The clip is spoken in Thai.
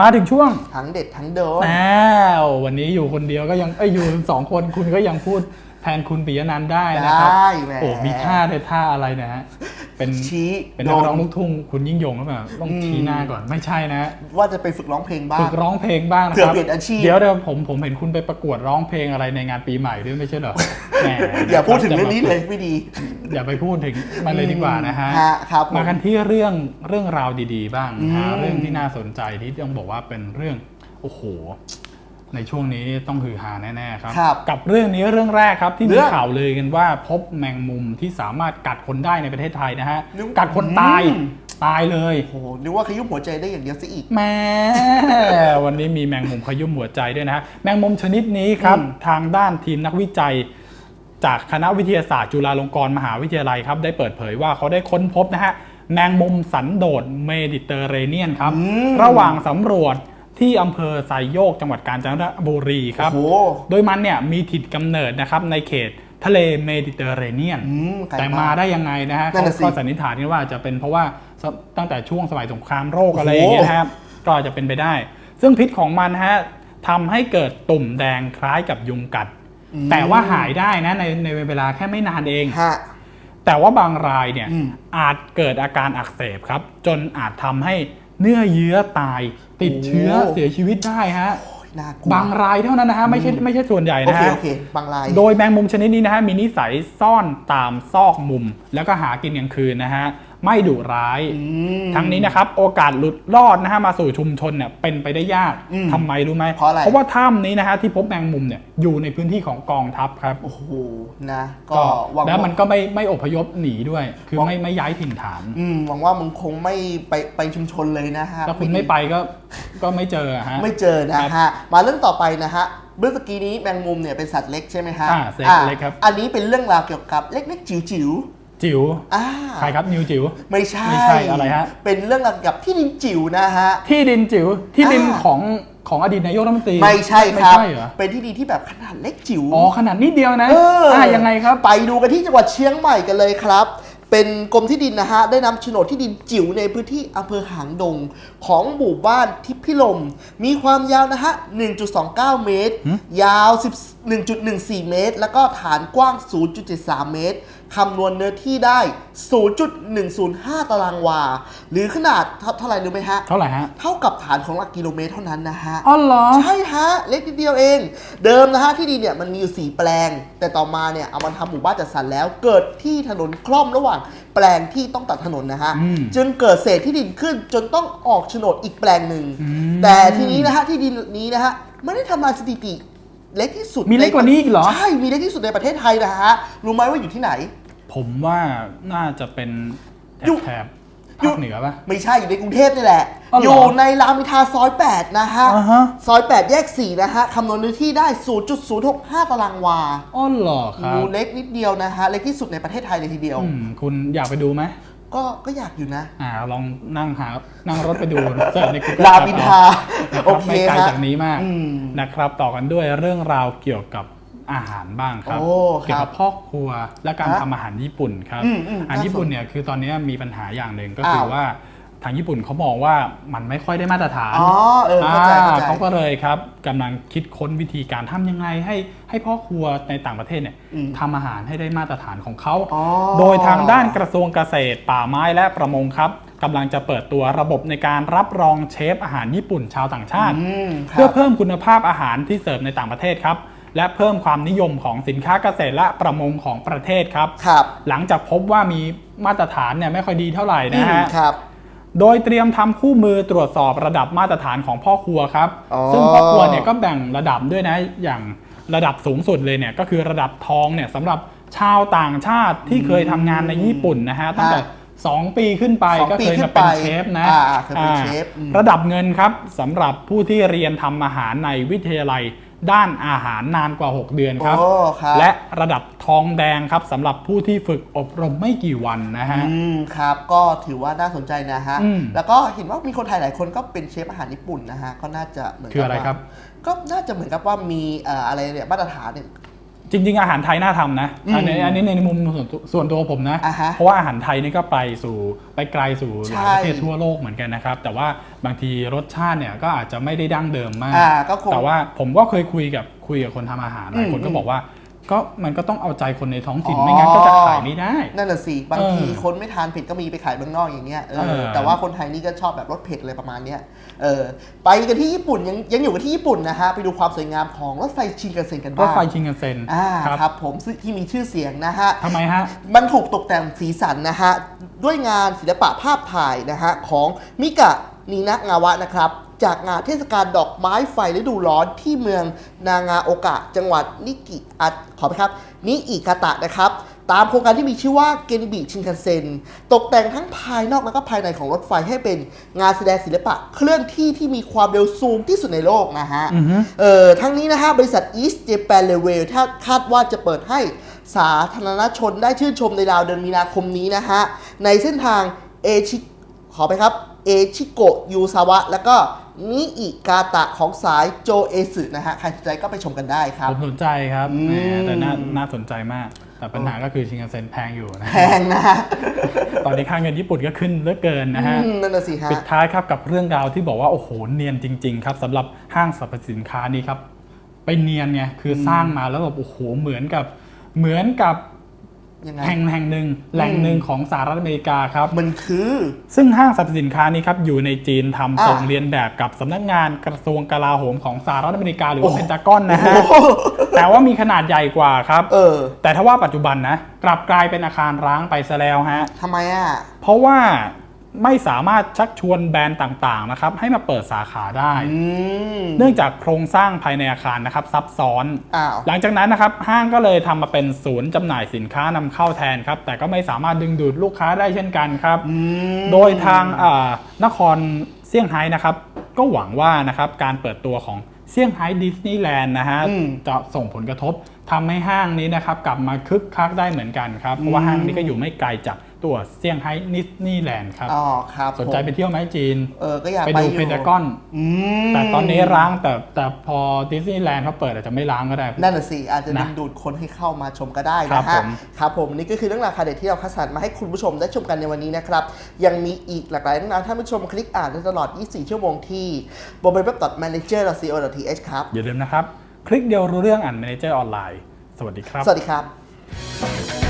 มาถึงช่วงทั้งเด็ดทั้งโดนแล้ววันนี้อยู่คนเดียวก็ยังเอ้ยอยู่สองคนคุณก็ยังพูดแทนคุณปิยนันท์ได้นะครับได้แหมโอ้มีท่าในท่าอะไรนะฮะ เป็นชี้เป็นนักร้องโดลูกทุ่งคุณยิ่งยงหรือเปล่าต้องอืมชี้หน้าก่อนไม่ใช่นะว่าจะไปฝึกร้องเพลงบ้าฝึงกร้องเพลงบ้างนะเผื่คอรับเปลี่ยนอาชีพเดี๋ยวเดี๋ยวผมผมเห็นคุณไปประกวดร้องเพลงอะไรในงานปีใหม่ด้วยไม่ใช่เหรอแหมอย่าพูดถึงเรื่องนี้เลยไม่ดี อย่าไปพูดถึงมันเลยดีกว่านะฮะฮะครับผมมากันที่เรื่องเรื่องราวดี ๆ บ้างนะฮะอืมเรื่องที่น่าสนใจที่ต้องบอกว่าเป็นเรื่องโอ้โห ในช่วงนี้ต้องฮือฮาแน่ๆครับ ครับ กับเรื่องนี้เรื่องแรกครับที่เรื่มีองข่าวเลยกันว่าพบแมงมุมที่สามารถกัดคนได้ในประเทศไทยนะฮะ นึกกัดคนตาย อืม ตายเลย โอ้โหนึกว่าขยุ้มหัวใจได้อย่างเดียวซะอีก แหม่ วันนี้มีแมงมุมขยุ่มหัวใจด้วยนะฮะแมงมุมชนิดนี้ครับ อืม ทางด้านทีมนักวิจัย จากคณะวิทยาศาสตร์จุฬาลงกรณ์มหาวิทยาลัยครับ ได้เปิดเผยว่าเขาได้ค้นพบนะฮะ แมงมุมสันโดษเมดิเตอร์เรเนียนครับอืมระหว่างสำรวจ ที่อำเภอไซโยกจังหวัดกาญจนบุรีครับ โอ้โหโดยมันเนี่ยมีถิ่นกำเนิดนะครับในเขตทะเลเมดิเตอร์เรเนียน อืมไกลแต่มากมาได้ยังไงนะฮะนั่นเขาน่ะสิก็สันนิษฐานกันว่าจะเป็นเพราะว่าสตั้งแต่ช่วงสมัยสงครามโรคอะไรอย่างเงี้ยนะครับก็อาจจะเป็นไปได้ ซึ่งพิษของมันฮะทำให้เกิดตุ่มแดงคล้ายกับยุงกัด อืม แต่ว่าหายได้นะในในเวลาแค่ไม่นานเอง ฮะ แต่ว่าบางรายเนี่ยอืมอาจเกิดอาการอักเสบครับ จนอาจทำให้ เนื้อเยื่อตาย ติดเชื้อโอ้เสียชีวิตได้ฮะโอ้ยน่ากลัวบางรายเท่านั้นนะฮะไม่ใช่ไม่ใช่ส่วนใหญ่โอนะเคฮะ โอเคบางราย โดยแมงมุมชนิดนี้นะฮะมีนิสัยซ่อนตามซอกมุม แล้วก็หากินกลางคืนนะฮะ ไม่ดุร้ายอืมทั้งนี้นะครับโอกาสหลุดรอดนะฮะมาสู่ชุมชนเนี่ยเป็นไปได้ยากอืมทำไมรู้ไหมเพราะอะไรเพราะว่าถ้ำนี้นะฮะที่พบแมงมุมเนี่ยอยู่ในพื้นที่ของกองทัพครับโอ้โหนะก็หวังแล้วมันว่าก็ไม่ไม่อพยพหนีด้วย คือหวังไม่ไม่ย้ายถิ่นฐานอืมหวังว่ามึงคงไม่ไปไปชุมชนเลยนะฮะถ้าคุณไม่ไปก็ก็ไม่เจอฮะไม่เจอนะฮะมาเรื่องต่อไปนะฮะเมื่อกี้นี้แมงมุมเนี่ยเป็นสัตว์เล็กใช่ไหมฮะอ่าสัตว์อ่าเล็กครับอันนี้เป็นเรื่องราวเกี่ยวกับเล็กๆจิ๋ว จิ๋วๆอ่าใครครับนิวจิ๋ว ไม่ใช่ไม่ใช่อะไรฮะ เป็นเรื่องราวเกี่ยวกับที่ดินจิ๋วนะฮะ ที่ดินจิ๋วที่ดินอ่าของของอดีตนายกรัฐมนตรีไม่ใช่ไม่ครับใช่เหรอเป็นที่ดินที่แบบขนาดเล็กจิ๋ว อ๋อขนาดนิดเดียวนะเอออ่ายังไงครับ ไปดูกันที่จังหวัดเชียงใหม่กันเลยครับ เป็นกรมที่ดินนะฮะ ได้นำโฉนดที่ดินจิ๋วในพื้นที่อำเภอหางดง ของหมู่บ้านทิพพิลม มีความยาวนะฮะ 1.29 เมตร ยาว10 1.14 เมตร แล้วก็ฐานกว้าง 0.73 เมตร คำนวณเนื้อที่ได้ 0.105 ตารางวา หรือขนาดเท่าเท่าไหร่รู้ไหมฮะ เท่าไหร่ฮะ เท่ากับฐานของหลักกิโลเมตรเท่านั้นนะฮะ อ๋อเหรอ ใช่ฮะ เล็กนิดเดียวเอง เดิมนะฮะที่ดินเนี่ยมันมีอยู่ 4 แปลง แต่ต่อมาเนี่ยเอามาทำหมู่บ้านจัดสรรแล้ว เกิดที่ถนนคล่อมระหว่างแปลงที่ต้องตัดถนนนะฮะ อืม จึงเกิดเศษที่ดินขึ้นจนต้องออกโฉนดอีกแปลงหนึ่งอืมแต่ทีนี้นะฮะที่ดินนี้นะฮะไม่ได้ทำลายสถิติ เล็กที่สุดมีเล็กกว่านี้อีกเหรอ ใช่มีเล็กที่สุดในประเทศไทยนะฮะรู้ไหมว่าอยู่ที่ไหน ผมว่าน่าจะเป็นแถอยู่บแถบอยู่ภาคเหนือป่ะไม่ใช่อยู่ในกรุงเทพนี่แหละ อ๋อเหรออยู่ในรามอินทราซอย 8 นะฮะ อ่าฮะ ซอย 8 แยก 4 นะฮะคำนวณเนื้อที่ได้ 0.065 ตารางวาอ๋อเหรอครับดูเล็กนิดเดียวนะฮะ เล็กที่สุดในประเทศไทยเลยทีเดียว อืมคุณอยากไปดูไหม ก็ก็อยากอยู่นะ อ่าลองนั่งหานั่งรถไปดูเสิร์ชใน Google รามอินทรานะครับโอเคไม่ไกลฮะจากนี้มากอืมนะครับ ต่อกันด้วยเรื่องราวเกี่ยวกับอาหารบ้างครับ โอ้ครับเกี่ยวกับพ่อครัวและการฮะทำอาหารญี่ปุ่นครับอืมอืมอาหารญี่ปุ่นเนี่ยคือตอนนี้มีปัญหาอย่างหนึ่งก็คืออ้าวว่า ทางญี่ปุ่นเขามองว่ามันไม่ค่อยได้มาตรฐานอ๋อเออเข้าใจเข้าใจอ่าเขาก็เลยครับกำลังคิดค้นวิธีการทำยังไงให้ให้พ่อครัวในต่างประเทศเนี่ยอืมทำอาหารให้ได้มาตรฐานของเขา อ๋อ โดยทางด้านกระทรวงเกษตรป่าไม้และประมงครับกำลังจะเปิดตัวระบบในการรับรองเชฟอาหารญี่ปุ่นชาวต่างชาติ อืมคเพื่รัอบ เพิ่มคุณภาพอาหารที่เสิร์ฟในต่างประเทศครับ และเพิ่มความนิยมของสินค้าเกษตรและประมงของประเทศครับ ครับ หลังจากพบว่ามีมาตรฐานเนี่ยไม่ค่อยดีเท่าไหร่นะฮะ อืมครับ โดยเตรียมทำคู่มือตรวจสอบระดับมาตรฐานของพ่อครัวครับอ๋อซึ่งพ่อครัวเนี่ยก็แบ่งระดับด้วยนะอย่างระดับสูงสุดเลยเนี่ยก็คือระดับทองเนี่ยสำหรับชาวต่างชาติที่เคยทำงานในญี่ปุ่นนะฮะตั้งแต่2ปีขึ้นไปสองก็ปีเคยขึ้มานเป็นไปเชฟนะอ่าเคยเป็นอ่าเชฟอืมระดับเงินครับสำหรับผู้ที่เรียนทำอาหารในวิทยาลัย ด้านอาหารนานกว่า 6 เดือนครับ โอ้ครับและระดับทองแดงครับสำหรับผู้ที่ฝึกอบรมไม่กี่วันนะฮะ อืมครับก็ถือว่าน่าสนใจนะฮะ อืมแล้วก็เห็นว่ามีคนไทยหลายคนก็เป็นเชฟอาหารญี่ปุ่นนะฮะ ก็น่าจะเหมือนกัคืออะไรว่าครับก็น่าจะเหมือนกับว่ามีเอ่ออะไรเนี่ยมาตรฐานเนี่ย จริง ๆ อาหารไทยน่าทำนะอันนี้อันนี้ในมุมส่วนตัวส่วนตัวผมนะ อ่าฮะเพราะว่าอาหารไทยนี่ก็ไปสู่ไปไกลสู่หลายใช่ประเทศทั่วโลกเหมือนกันนะครับ แต่ว่าบางทีรสชาติเนี่ยก็อาจจะไม่ได้ดั้งเดิมมาก อ่าก็คงแต่ว่าผมก็เคยคุยกับคุยกับคนทำอาหารหลายคนอืมก็บอกว่า ก็มันก็ต้องเอาใจคนในท้องถิ่นอ๋อไม่งั้นก็จะขายไม่ได้ นั่นน่ะสิบางทีเออคนไม่ทานเผ็ดก็มีไปขายเมืองนอกอย่างเงี้ยเออเออแต่ว่าคนไทยนี่ก็ชอบแบบรสเผ็ดอะไรประมาณเนี้ยเออไปกันที่ญี่ปุ่นยังยังอยู่กันที่ญี่ปุ่นนะฮะไปดูความสวยงามของรถไฟชินคันเซ็นกันรถบ้างไฟชิงกันเซ็นอ่าครับครับผมซึ่งที่มีชื่อเสียงนะฮะทำไมฮะมันถูกตกแต่งสีสันนะฮะด้วยงานศิลปะภาพถ่ายนะฮะของมิกะนีนะงาวะนะครับ จากงานเทศกาลดอกไม้ไฟฤดูร้อนที่เมืองนางาโอกะ จังหวัดนิกิอะขอไปครับ นิอิกาตะนะครับ ตามโครงการที่มีชื่อว่าเกนบิชินคันเซ็นตกแต่งทั้งภายนอกและก็ภายในของรถไฟให้เป็นงานแสดงศิลปะ เคลื่อนที่ที่มีความเร็วสูงที่สุดในโลกนะฮะอือฮึเอ่อทั้งนี้นะฮะบริษัท East Japan Railway ถ้าคาดว่าจะเปิดให้สาธารณชนได้ชื่นชมในราวเดือนมีนาคมนี้นะฮะ ในเส้นทางเอชิขอไปครับเอชิโกะยูซาวะ แล้วก็ นิอิกาตะของสายโจเอสึนะฮะ ใครสนใจก็ไปชมกันได้ครับ ผมสนใจครับอืม แหมแต่น่าน่าสนใจมาก แต่ปัญหาก็คือชิงกันเซ็นแพงอยู่นะ แพงนะฮะตอนนี้ค่าเงินญี่ปุ่นก็ขึ้นเหลือเกินนะฮะ อืมนั่นน่ะสิฮะ ปิดท้ายครับกับเรื่องราวที่บอกว่า โอ้โห เนียนจริง ๆ ครับสำหรับห้างสรรพสินค้านี้ครับ ไปเนียนไงคือสร้างมาแล้วแบบโอ้โหเหมือนกับ เหมือนกับ ยังไง แห่งแห่งหนึ่งแหล่งหนึ่งของสหรัฐอเมริกาครับ มันคือ ซึ่งห้างสรรพสินค้านี้ครับอยู่ในจีนทำอ่าทรงเรียนแบบกับสำนักงานกระทรวงกลาโหมของสหรัฐอเมริกาหรือว่าโอ้เพนตากอนนะฮะโอ้โหแต่ว่ามีขนาดใหญ่กว่าครับเออ แต่ถ้าว่าปัจจุบันนะกลับกลายเป็นอาคารร้างไปซะแล้วฮะทำไมอะเพราะว่า ไม่สามารถชักชวนแบรนด์ต่างๆนะครับให้มาเปิดสาขาได้ อืม เนื่องจากโครงสร้างภายในอาคารนะครับซับซ้อน อ้าว หลังจากนั้นนะครับห้างก็เลยทำมาเป็นศูนย์จำหน่ายสินค้านำเข้าแทนครับ แต่ก็ไม่สามารถดึงดูดลูกค้าได้เช่นกันครับอืมโดยทางอ่านครเซี่ยงไฮ้นะครับ ก็หวังว่านะครับการเปิดตัวของเซี่ยงไฮ้ดิสนีย์แลนด์นะฮะอืม จะส่งผลกระทบทำให้ห้างนี้นะครับกลับมาคึกคักได้เหมือนกันครับ เพราะว่าห้างนี้ก็อยู่ไม่ไกลจาก ตัวเซี่ยงไฮ้ดิสนีย์แลนด์ครับ อ๋อครับสนใจผมไปเที่ยวไหมจีน เออก็อยากไปไปดูอยู่เพนทากอน อืมแต่ตอนนี้ร้างแต่แต่พอดิสนีย์แลนด์เขาเปิดอาจจะไม่ร้างก็ได้ นั่นน่ะสิอาจจะนะดึงดูดคนให้เข้ามาชมก็ได้ครันะบฮะผม ครับผมนี่ก็คือเรื่องราวคาเด็ดที่เราคัดสรรมาให้คุณผู้ชมได้ชมกันในวันนี้นะครับยังมีอีกหลากหลายเรื่องราวท่านผู้ชมคลิกอ่านได้ตลอด 24 ชั่วโมงที่ b o b e w e b m a n a g e r c o th ครับ อย่าลืมนะครับ คลิกเดียวรู้เรื่องอ่าน Manager ออนไลน์ สวัสดีครับ สวัสดีครับ